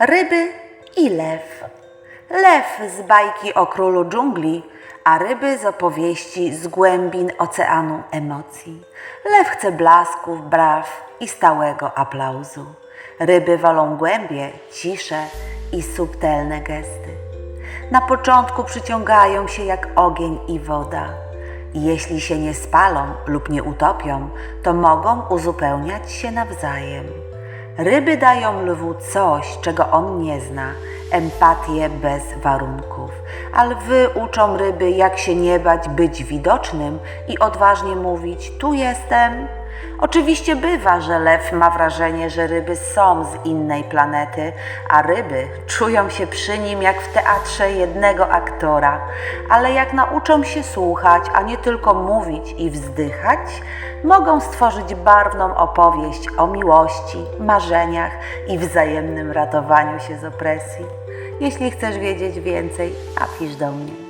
Ryby i lew. Lew z bajki o królu dżungli, a ryby z opowieści z głębin oceanu emocji. Lew chce blasków, braw i stałego aplauzu. Ryby walą głębie, cisze i subtelne gesty. Na początku przyciągają się jak ogień i woda. Jeśli się nie spalą lub nie utopią, to mogą uzupełniać się nawzajem. Ryby dają lwu coś, czego on nie zna empatię bez warunków. A lwy uczą ryby, jak się nie bać być widocznym i odważnie mówić: Tu jestem. Oczywiście bywa, że lew ma wrażenie, że ryby są z innej planety, a ryby czują się przy nim jak w teatrze jednego aktora. Ale jak nauczą się słuchać, a nie tylko mówić i wzdychać, mogą stworzyć barwną opowieść o miłości, marzeniach i wzajemnym ratowaniu się z opresji. Jeśli chcesz wiedzieć więcej, napisz do mnie.